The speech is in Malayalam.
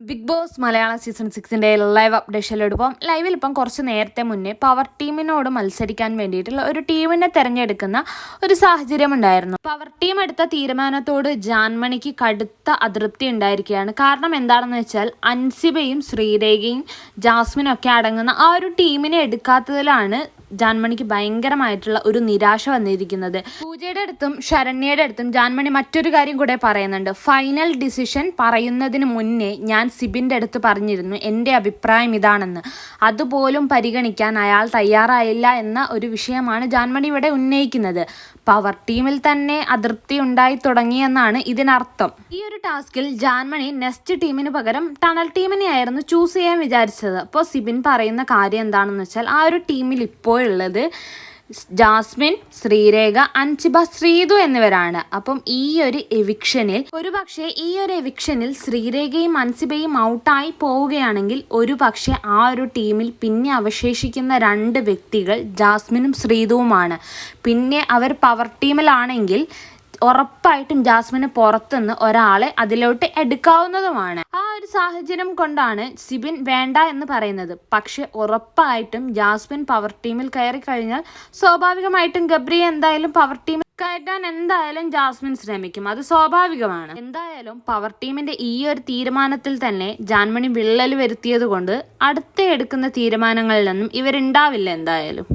ബിഗ് ബോസ് മലയാളം സീസൺ സിക്സിന്റെ ലൈവ് അപ്ഡേഷനിലെടുപ്പം ലൈവിൽ ഇപ്പം കുറച്ച് നേരത്തെ മുന്നേ പവർ ടീമിനോട് മത്സരിക്കാൻ വേണ്ടിയിട്ടുള്ള ഒരു ടീമിനെ തിരഞ്ഞെടുക്കുന്ന ഒരു സാഹചര്യം ഉണ്ടായിരുന്നു. പവർ ടീം എടുത്ത തീരുമാനത്തോട് ജാൻമണിക്ക് കടുത്ത അതൃപ്തി ഉണ്ടായിരിക്കുകയാണ്. കാരണം എന്താണെന്ന് വെച്ചാൽ അൻസിബയും ശ്രീരേഖയും ജാസ്മിനും ഒക്കെ അടങ്ങുന്ന ആ ഒരു ടീമിനെ എടുക്കാത്തതിലാണ് ജാൻമണിക്ക് ഭയങ്കരമായിട്ടുള്ള ഒരു നിരാശ വന്നിരിക്കുന്നത്. പൂജയുടെ അടുത്തും ശരണ്യയുടെ അടുത്തും ജാൻമണി മറ്റൊരു കാര്യം കൂടെ പറയുന്നുണ്ട്. ഫൈനൽ ഡിസിഷൻ പറയുന്നതിന് മുന്നേ ഞാൻ സിബിന്റെ അടുത്ത് പറഞ്ഞിരുന്നു എന്റെ അഭിപ്രായം ഇതാണെന്ന്. അതുപോലും പരിഗണിക്കാൻ അയാൾ തയ്യാറായില്ല എന്ന ഒരു വിഷയമാണ് ജാൻമണി ഇവിടെ ഉന്നയിക്കുന്നത്. പവർ ടീമിൽ തന്നെ അതൃപ്തി ഉണ്ടായി തുടങ്ങിയെന്നാണ് ഇതിനർത്ഥം. ഈ ഒരു ടാസ്കിൽ ജാൻമണി നെക്സ്റ്റ് ടീമിന് പകരം ടണൽ ടീമിനെ ആയിരുന്നു ചൂസ് ചെയ്യാൻ വിചാരിച്ചത്. അപ്പോൾ സിബിൻ പറയുന്ന കാര്യം എന്താണെന്ന് വെച്ചാൽ ആ ഒരു ടീമിൽ ഇപ്പോഴുള്ളത് ജാസ്മിൻ ശ്രീരേഖ അൻസിബ ശ്രീതു എന്നിവരാണ്. അപ്പം ഈ ഒരു എവിക്ഷനിൽ ഒരു പക്ഷേ ഈ ഒരു എവിക്ഷനിൽ ശ്രീരേഖയും അൻസിബയും ഔട്ടായി പോവുകയാണെങ്കിൽ ഒരു പക്ഷേ ആ ഒരു ടീമിൽ പിന്നെ അവശേഷിക്കുന്ന രണ്ട് വ്യക്തികൾ ജാസ്മിനും ശ്രീതുവുമാണ്. പിന്നെ അവർ പവർ ടീമിലാണെങ്കിൽ ഉറപ്പായിട്ടും ജാസ്മിന് പുറത്തുനിന്ന് ഒരാളെ അതിലോട്ട് എടുക്കാവുന്നതുമാണ്. ഒരു സാഹചര്യം കൊണ്ടാണ് സിബിൻ വേണ്ട എന്ന് പറയുന്നത്. പക്ഷെ ഉറപ്പായിട്ടും ജാസ്മിൻ പവർ ടീമിൽ കയറി കഴിഞ്ഞാൽ സ്വാഭാവികമായിട്ടും ഗബ്രി എന്തായാലും പവർ ടീമിൽ കയറ്റാൻ എന്തായാലും ജാസ്മിൻ ശ്രമിക്കും. അത് സ്വാഭാവികമാണ്. എന്തായാലും പവർ ടീമിന്റെ ഈ ഒരു തീരുമാനത്തിൽ തന്നെ ജാൻമണി വിള്ളൽ വരുത്തിയത് കൊണ്ട് അടുത്ത എടുക്കുന്ന തീരുമാനങ്ങളിലൊന്നും ഇവരുണ്ടാവില്ല എന്തായാലും.